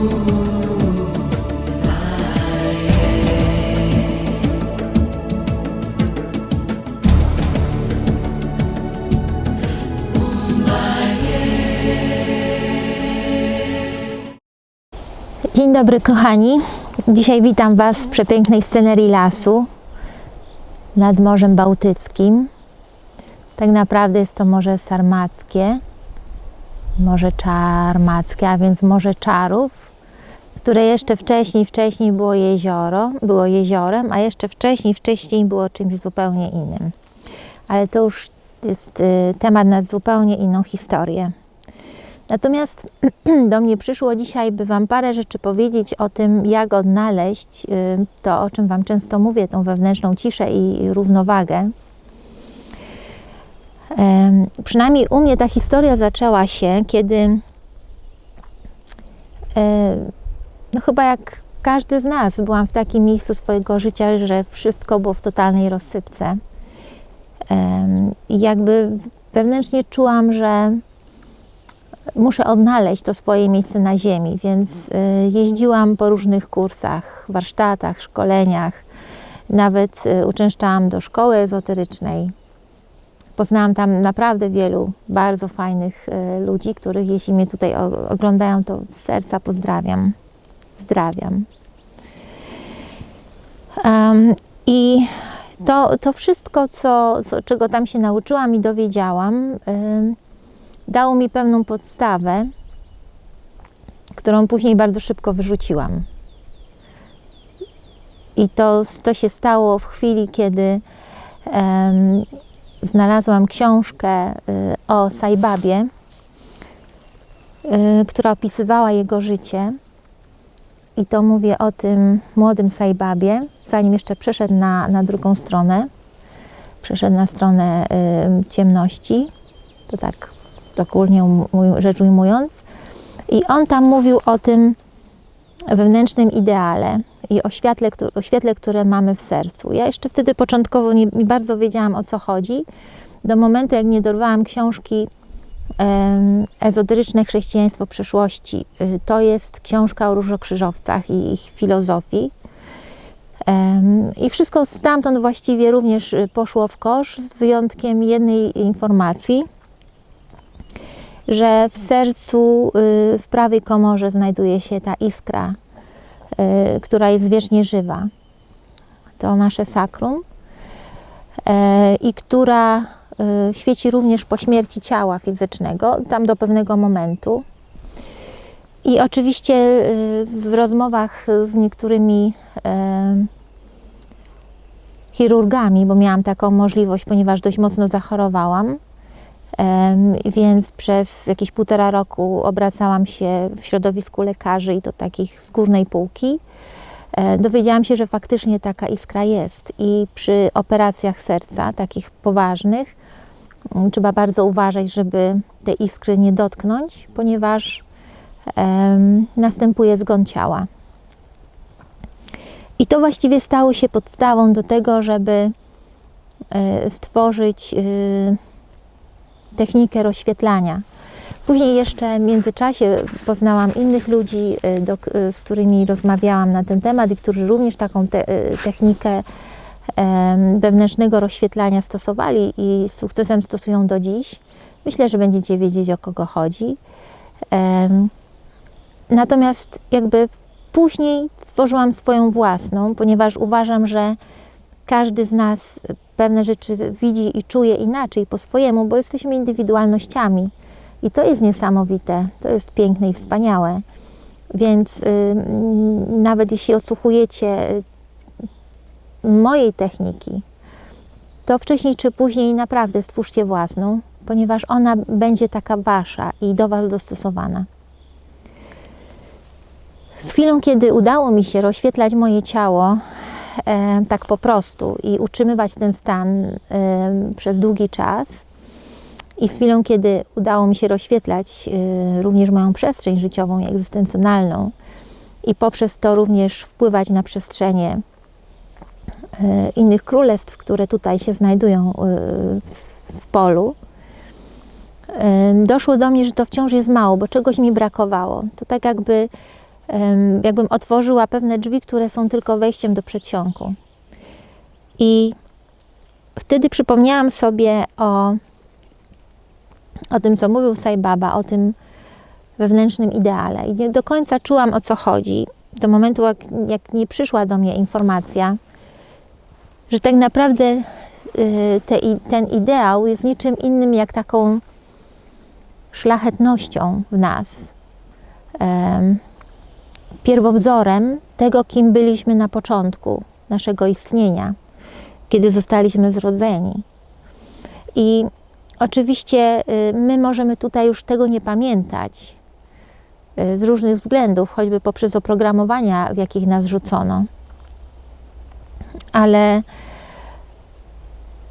Dzień dobry kochani. Dzisiaj witam Was z przepięknej scenerii lasu nad Morzem Bałtyckim. Tak naprawdę jest to Morze Sarmackie, Morze Czarmackie, a więc Morze Czarów, które jeszcze wcześniej, wcześniej było jezioro, było jeziorem, a jeszcze wcześniej, wcześniej było czymś zupełnie innym. Ale to już jest y, temat na zupełnie inną historię. Natomiast do mnie przyszło dzisiaj, by Wam parę rzeczy powiedzieć o tym, jak odnaleźć y, to, o czym Wam często mówię, tą wewnętrzną ciszę i równowagę. Przynajmniej u mnie ta historia zaczęła się, kiedy e, no chyba jak każdy z nas byłam w takim miejscu swojego życia, że wszystko było w totalnej rozsypce. I jakby wewnętrznie czułam, że muszę odnaleźć to swoje miejsce na ziemi, więc y, jeździłam po różnych kursach, warsztatach, szkoleniach, nawet y, uczęszczałam do szkoły ezoterycznej. Poznałam tam naprawdę wielu bardzo fajnych y, ludzi, których jeśli mnie tutaj oglądają, to serca pozdrawiam. Zdrawiam. Em, I to, to wszystko, co, co, czego tam się nauczyłam i dowiedziałam, ym, dało mi pewną podstawę, którą później bardzo szybko wyrzuciłam. I to, to się stało w chwili, kiedy em, znalazłam książkę y, o Saibabie, y, która opisywała jego życie. I to mówię o tym młodym Saibabie, zanim jeszcze przeszedł na, na drugą stronę. Przeszedł na stronę y, ciemności. To tak ogólnie umu- rzecz ujmując. I on tam mówił o tym wewnętrznym ideale i o świetle, o świetle, które mamy w sercu. Ja jeszcze wtedy początkowo nie, bardzo wiedziałam o co chodzi, do momentu jak nie dorwałam książki Ezoteryczne chrześcijaństwo przyszłości. Y, To jest książka o różokrzyżowcach i ich filozofii. I wszystko stamtąd właściwie również y, poszło w kosz, z wyjątkiem jednej informacji, że w sercu, y, w prawej komorze znajduje się ta iskra, która jest wiecznie żywa. To nasze sakrum e, i która świeci również po śmierci ciała fizycznego, tam do pewnego momentu. I oczywiście y, w rozmowach z niektórymi e, chirurgami, bo miałam taką możliwość, ponieważ dość mocno zachorowałam, Więc przez jakieś półtora roku obracałam się w środowisku lekarzy i to takich z górnej półki. E, Dowiedziałam się, że faktycznie taka iskra jest i przy operacjach serca, takich poważnych, m, trzeba bardzo uważać, żeby te iskry nie dotknąć, ponieważ następuje zgon ciała. I to właściwie stało się podstawą do tego, żeby e, stworzyć y, technikę rozświetlania. Później jeszcze w międzyczasie poznałam innych ludzi, y, do, y, z którymi rozmawiałam na ten temat i którzy również taką te, y, technikę wewnętrznego rozświetlania stosowali i z sukcesem stosują do dziś. Myślę, że będziecie wiedzieć o kogo chodzi. Natomiast jakby później stworzyłam swoją własną, ponieważ uważam, że każdy z nas pewne rzeczy widzi i czuje inaczej po swojemu, bo jesteśmy indywidualnościami. I to jest niesamowite, to jest piękne i wspaniałe. Więc y, nawet jeśli odsłuchujecie y, mojej techniki, to wcześniej czy później naprawdę stwórzcie własną, ponieważ ona będzie taka wasza i do was dostosowana. Z chwilą, kiedy udało mi się rozświetlać moje ciało, e, tak po prostu i utrzymywać ten stan e, przez długi czas. I z chwilą, kiedy udało mi się rozświetlać e, również moją przestrzeń życiową i egzystencjonalną i poprzez to również wpływać na przestrzenie e, innych królestw, które tutaj się znajdują e, w- polu, doszło do mnie, że to wciąż jest mało, bo czegoś mi brakowało. To tak jakby jakbym otworzyła pewne drzwi, które są tylko wejściem do przedsionku. I wtedy przypomniałam sobie o, o tym, co mówił Sai Baba, o tym wewnętrznym ideale. I nie do końca czułam, o co chodzi. Do momentu, jak, jak nie przyszła do mnie informacja, że tak naprawdę y, te, ten ideał jest niczym innym jak taką szlachetnością w nas. Em, pierwowzorem tego, kim byliśmy na początku naszego istnienia, kiedy zostaliśmy zrodzeni. I oczywiście y, my możemy tutaj już tego nie pamiętać y, z różnych względów, choćby poprzez oprogramowania, w jakich nas rzucono. Ale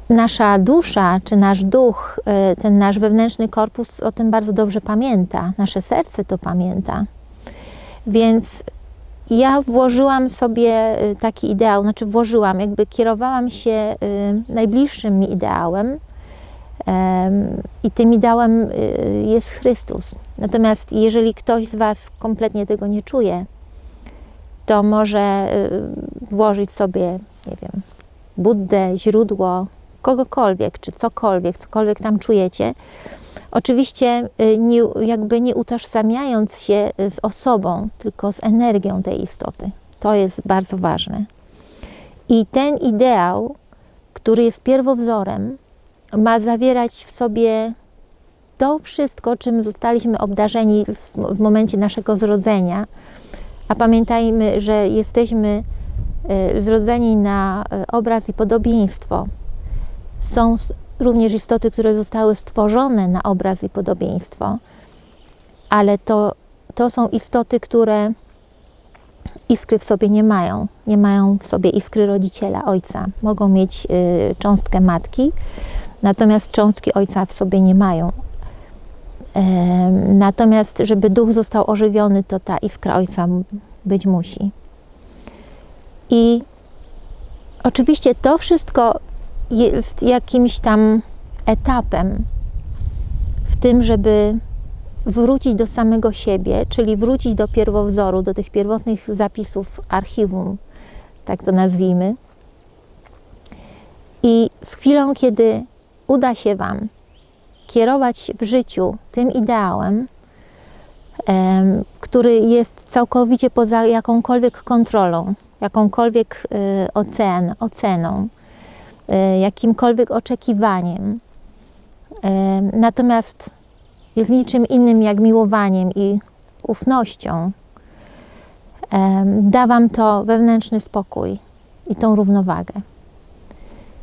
nasza dusza, czy nasz duch, y, ten nasz wewnętrzny korpus o tym bardzo dobrze pamięta, nasze serce to pamięta. Więc ja włożyłam sobie taki ideał, znaczy włożyłam, jakby kierowałam się najbliższym mi ideałem. I tym ideałem y, jest Chrystus. Natomiast jeżeli ktoś z Was kompletnie tego nie czuje, to może y, włożyć sobie, nie wiem, Buddę, źródło, kogokolwiek, czy cokolwiek, cokolwiek tam czujecie. Oczywiście y, nie, jakby nie utożsamiając się z osobą, tylko z energią tej istoty. To jest bardzo ważne. I ten ideał, który jest pierwowzorem, ma zawierać w sobie to wszystko, czym zostaliśmy obdarzeni w momencie naszego zrodzenia. A pamiętajmy, że jesteśmy y, zrodzeni na y, obraz i podobieństwo. Są również istoty, które zostały stworzone na obraz i podobieństwo, ale to, to są istoty, które iskry w sobie nie mają. Nie mają w sobie iskry rodziciela, ojca. Mogą mieć y, cząstkę matki, natomiast cząstki ojca w sobie nie mają. Natomiast, żeby duch został ożywiony, to ta iskra ojca być musi. I oczywiście to wszystko jest jakimś tam etapem w tym, żeby wrócić do samego siebie, czyli wrócić do pierwowzoru, do tych pierwotnych zapisów archiwum, tak to nazwijmy. I z chwilą, kiedy uda się Wam kierować w życiu tym ideałem, em, który jest całkowicie poza jakąkolwiek kontrolą, jakąkolwiek y, ocen, oceną, y, jakimkolwiek oczekiwaniem. Em, Natomiast jest niczym innym jak miłowaniem i ufnością. Da Wam to wewnętrzny spokój i tą równowagę.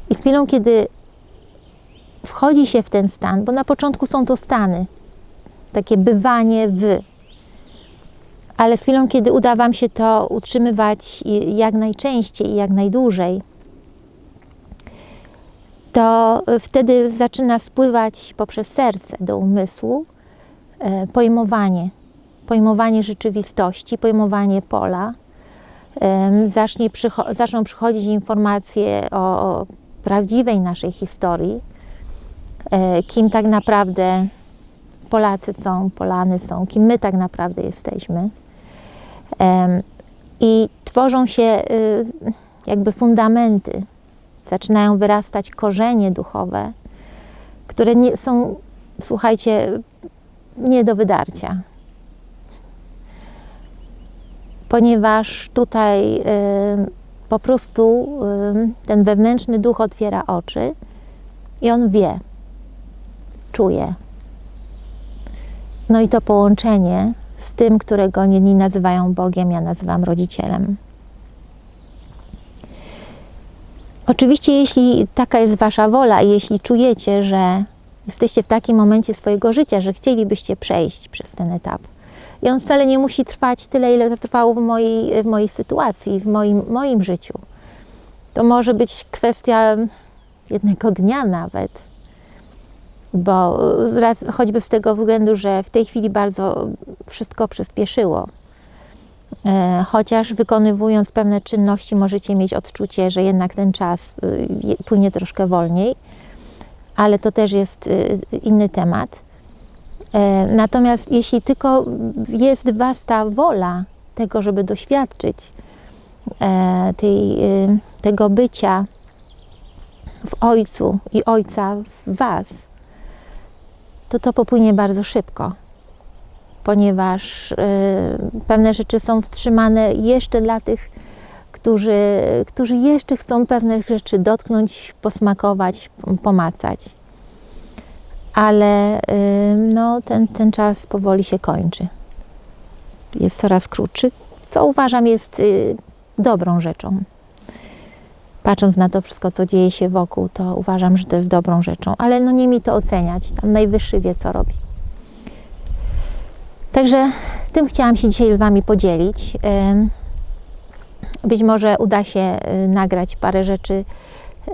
I z chwilą, kiedy wchodzi się w ten stan, bo na początku są to stany, takie bywanie w, ale z chwilą, kiedy uda Wam się to utrzymywać jak najczęściej i jak najdłużej, to wtedy zaczyna spływać poprzez serce do umysłu e, pojmowanie, pojmowanie rzeczywistości, pojmowanie pola. Zacznie przycho- zaczną przychodzić informacje o, o prawdziwej naszej historii, kim tak naprawdę Polacy są, Polany są, kim my tak naprawdę jesteśmy. I tworzą się y, jakby fundamenty, zaczynają wyrastać korzenie duchowe, które nie, są, słuchajcie, nie do wydarcia. Ponieważ tutaj po prostu ten wewnętrzny duch otwiera oczy i on wie, czuje. No i to połączenie z tym, którego jedni nazywają Bogiem, ja nazywam rodzicielem. Oczywiście, jeśli taka jest Wasza wola i jeśli czujecie, że jesteście w takim momencie swojego życia, że chcielibyście przejść przez ten etap, i on wcale nie musi trwać tyle, ile to trwało w mojej, w mojej sytuacji, w moim, moim życiu. To może być kwestia jednego dnia nawet, bo choćby z tego względu, że w tej chwili bardzo wszystko przyspieszyło. E, Chociaż wykonywując pewne czynności, możecie mieć odczucie, że jednak ten czas y, płynie troszkę wolniej, ale to też jest y, inny temat. E, Natomiast jeśli tylko jest Was ta wola tego, żeby doświadczyć e, tej, y, tego bycia w Ojcu i Ojca w Was, to to popłynie bardzo szybko, ponieważ y, pewne rzeczy są wstrzymane jeszcze dla tych, którzy, którzy jeszcze chcą pewnych rzeczy dotknąć, posmakować, pomacać. Ale y, no, ten, ten czas powoli się kończy. Jest coraz krótszy, co uważam jest y, dobrą rzeczą. Patrząc na to wszystko, co dzieje się wokół, to uważam, że to jest dobrą rzeczą, ale no nie mi to oceniać. Tam najwyższy wie, co robi. Także tym chciałam się dzisiaj z Wami podzielić. Być może uda się y, nagrać parę rzeczy, y,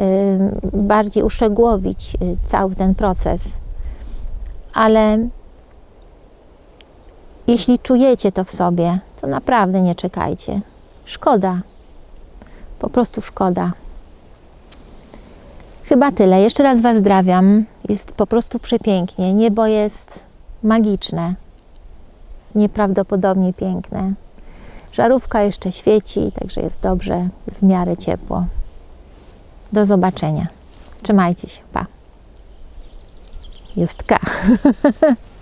bardziej uszczegółowić y, cały ten proces. Ale jeśli czujecie to w sobie, to naprawdę nie czekajcie. Szkoda. Po prostu szkoda. Chyba tyle. Jeszcze raz Was zdrawiam. Jest po prostu przepięknie. Niebo jest magiczne. Nieprawdopodobnie piękne. Żarówka jeszcze świeci, także jest dobrze, jest w miarę ciepło. Do zobaczenia. Trzymajcie się. Pa. Jest K.